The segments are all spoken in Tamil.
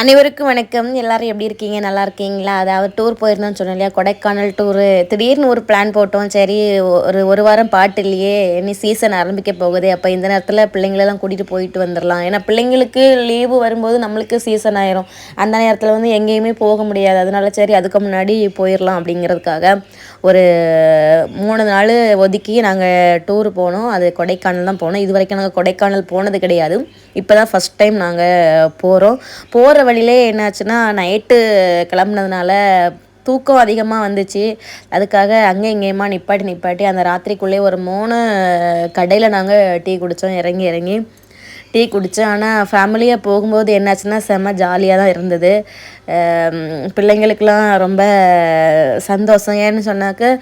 அனைவருக்கும் வணக்கம். எல்லாரும் எப்படி இருக்கீங்க? நல்லா இருக்கீங்களா? அதாவது டூர் போயிருந்தோம்னு சொன்னோம் இல்லையா? கொடைக்கானல் டூரு திடீர்னு ஒரு பிளான் போட்டோம். சரி ஒரு ஒரு வாரம் பாட்டு இல்லையே இனி சீசன் ஆரம்பிக்க போகுது. அப்போ இந்த நேரத்தில் பிள்ளைங்களெல்லாம் கூட்டிகிட்டு போயிட்டு வந்துடலாம் ஏன்னா பிள்ளைங்களுக்கு லீவு வரும்போது நம்மளுக்கு சீசன் ஆயிரும். அந்த நேரத்தில் வந்து எங்கேயுமே போக முடியாது. அதனால சரி அதுக்கு முன்னாடி போயிடலாம் அப்படிங்கிறதுக்காக ஒரு மூணு நாள் ஒதுக்கி நாங்கள் டூர் போனோம். அது கொடைக்கானல் தான் போனோம். இது வரைக்கும் நாங்கள் கொடைக்கானல் போனது கிடையாது. இப்போ தான் ஃபஸ்ட் டைம் நாங்கள் போகிறோம் போகிற வழியிலே என்னாச்சுன்னா நைட்டு கிளம்புனதுனால தூக்கம் அதிகமாக வந்துச்சு. அதுக்காக அங்கே இங்கேயுமா நிப்பாட்டி நிப்பாட்டி அந்த ராத்திரிக்குள்ளே ஒரு மூணு கடையில் நாங்கள் டீ குடித்தோம் இறங்கி இறங்கி டீ குடித்தேன் ஆனால் ஃபேமிலியாக போகும்போது என்னாச்சுன்னா செம்ம ஜாலியாக தான் இருந்தது. பிள்ளைங்களுக்கெலாம் ரொம்ப சந்தோஷம். ஏன்னு சொன்னாக்க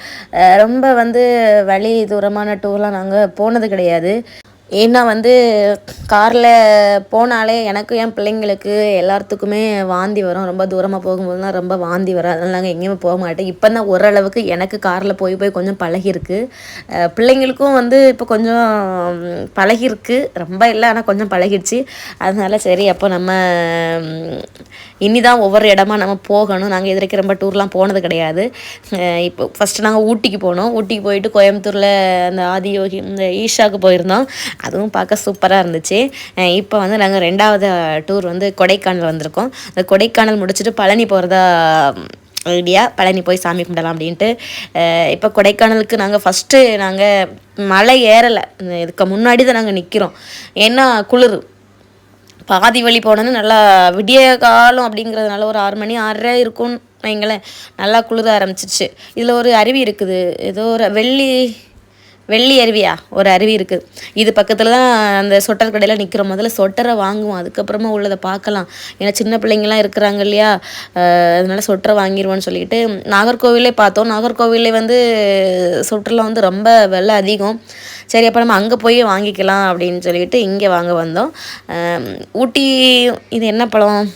ரொம்ப வந்து வழி தூரமான டூர்லாம் நாங்கள் போனது கிடையாது. ஏன்னா வந்து காரில் போனாலே எனக்கும் என் பிள்ளைங்களுக்கு எல்லாத்துக்குமே வாந்தி வரும். ரொம்ப தூரமாக போகும்போதுலாம் ரொம்ப வாந்தி வரும். அதனால் நாங்கள் எங்கேயுமே போக மாட்டோம். இப்போ தான் ஓரளவுக்கு எனக்கு காரில் போய் போய் கொஞ்சம் பழகிருக்கு பிள்ளைங்களுக்கும் வந்து இப்போ கொஞ்சம் பழகிருக்கு ரொம்ப இல்லை ஆனால் கொஞ்சம் பழகிடுச்சு. அதனால சரி அப்போ நம்ம இனி தான் ஒவ்வொரு இடமா நம்ம போகணும். நாங்கள் இது வரைக்கும் ரொம்ப டூர்லாம் போனது கிடையாது. இப்போ ஃபஸ்ட்டு நாங்கள் ஊட்டிக்கு போனோம். ஊட்டிக்கு போயிட்டு கோயம்புத்தூரில் அந்த ஆதியோகி இந்த ஈஷாவுக்கு போயிருந்தோம். அதுவும் பார்க்க சூப்பராக இருந்துச்சு. இப்போ வந்து நாங்கள் ரெண்டாவது டூர் வந்து கொடைக்கானல் வந்திருக்கோம். அந்த கொடைக்கானல் முடிச்சுட்டு பழனி போகிறதா ஐடியா. பழனி போய் சாமி கும்பிடலாம் அப்படின்ட்டு. இப்போ கொடைக்கானலுக்கு நாங்கள் ஃபஸ்ட்டு நாங்கள் மலை ஏறலை. இதுக்கு முன்னாடி தான் நாங்கள் நிற்கிறோம் ஏன்னா குளிர். பாதி வழி போனோன்னு நல்லா விடிய காலம் அப்படிங்கிறதுனால ஒரு ஆறு மணி ஆறரை இருக்கும்னு வைங்களேன். நல்லா குளிர ஆரம்பிச்சிச்சு இதில் ஒரு அருவி இருக்குது. ஏதோ ஒரு வெள்ளி வெள்ளி அருவியா? ஒரு அருவி இருக்குது இது பக்கத்தில் தான் அந்த சொட்டர் கடையில் நிற்கிறோம் முதல்ல சொட்டரை வாங்குவோம். அதுக்கப்புறமா உள்ளதை பார்க்கலாம். ஏன்னா சின்ன பிள்ளைங்களாம் இருக்கிறாங்க இல்லையா? அதனால சொட்டரை வாங்கிடுவோன்னு சொல்லிட்டு நாகர்கோவிலே பார்த்தோம். நாகர்கோவிலே வந்து சொட்டரில் வந்து ரொம்ப விலை அதிகம். சரி அப்போ நம்ம அங்கே போய் வாங்கிக்கலாம் அப்படின்னு சொல்லிட்டு இங்கே வாங்க வந்தோம். ஊட்டி இது என்ன பழம்?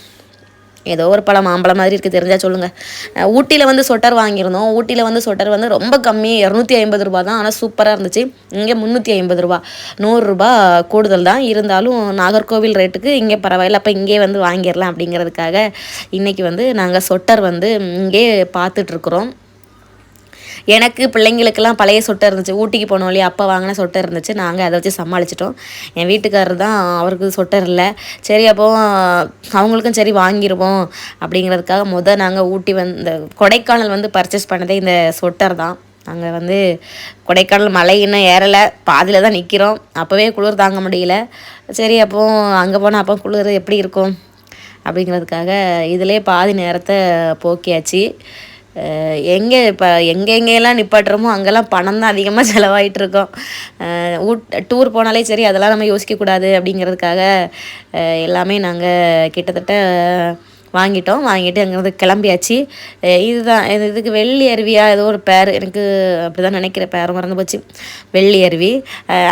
ஏதோ ஒரு பழம் மாம்பழம் மாதிரி இருக்குது தெரிஞ்சால் சொல்லுங்கள் ஊட்டியில் வந்து சொட்டர் வாங்கியிருந்தோம். ஊட்டியில் வந்து சொட்டர் வந்து ரொம்ப கம்மி இரநூத்தி ஐம்பது ரூபா தான். ஆனால் சூப்பராக இருந்துச்சு. இங்கே முந்நூற்றி ஐம்பது ரூபா நூறுரூபா கூடுதல் தான். இருந்தாலும் நாகர்கோவில் ரேட்டுக்கு இங்கே பரவாயில்ல. அப்போ இங்கே வந்து வாங்கிடலாம் அப்படிங்கிறதுக்காக இன்றைக்கி வந்து நாங்கள் சொட்டர் வந்து இங்கே பார்த்துட்ருக்குறோம் எனக்கு பிள்ளைங்களுக்கெல்லாம் பழைய சொட்டை இருந்துச்சு. ஊட்டிக்கு போனோம் இல்லையா அப்போ வாங்கின சொட்டை இருந்துச்சு. நாங்கள் அதை வச்சு சமாளிச்சிட்டோம். என் வீட்டுக்காரர் தான் அவருக்கு சொட்டர் இல்லை. சரி அப்போ அவங்களுக்கும் சரி வாங்கிடுவோம் அப்படிங்கிறதுக்காக முதல் நாங்கள் ஊட்டி வந்து கொடைக்கானல் வந்து பர்ச்சேஸ் பண்ணதே இந்த சொட்டர் தான். அங்கே வந்து கொடைக்கானல் மலை இன்னும் ஏறலை. பாதியில் தான் நிற்கிறோம் அப்போவே குளிர் தாங்க முடியல. சரி அப்போ அங்கே போனால் அப்போ குளிர் எப்படி இருக்கும்? அப்படிங்கிறதுக்காக இதிலே பாதி நேரத்தை போக்கியாச்சு. எங்கே இப்போ எங்கெங்கெல்லாம் நிப்பாட்டுறோமோ அங்கெல்லாம் பணம் தான் அதிகமாக செலவாயிட்ருக்கோம் ஊட் டூர் போனாலே சரி அதெல்லாம் நம்ம யோசிக்கக்கூடாது அப்படிங்கிறதுக்காக எல்லாமே நாங்கள் கிட்டத்தட்ட வாங்கிட்டோம். வாங்கிட்டு அங்கேருந்து கிளம்பியாச்சு. இதுதான் இது இதுக்கு வெள்ளி அருவியா ஏதோ ஒரு பேர் எனக்கு அப்படி தான் நினைக்கிற பேர் மறந்து போச்சு. வெள்ளி அருவி.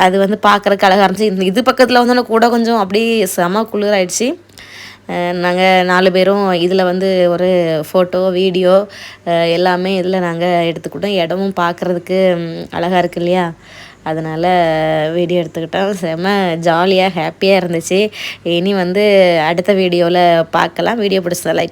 அது வந்து பார்க்குறக்கு அழகாக இருந்துச்சு. இது பக்கத்தில் வந்து கூட கொஞ்சம் அப்படி செம குளிராயிடுச்சு. நாங்கள் நாலு பேரும் இதில் வந்து ஒரு ஃபோட்டோ வீடியோ எல்லாமே இதில் நாங்கள் எடுத்துக்கிட்டோம். இடமும் பார்க்குறதுக்கு அழகாக இருக்கு இல்லையா? அதனால் வீடியோ எடுத்துக்கிட்டோம். செம்ம ஜாலியாக ஹாப்பியாக இருந்துச்சு. இனி வந்து அடுத்த வீடியோவில் பார்க்கலாம் வீடியோ பிடிச்சதை லைக்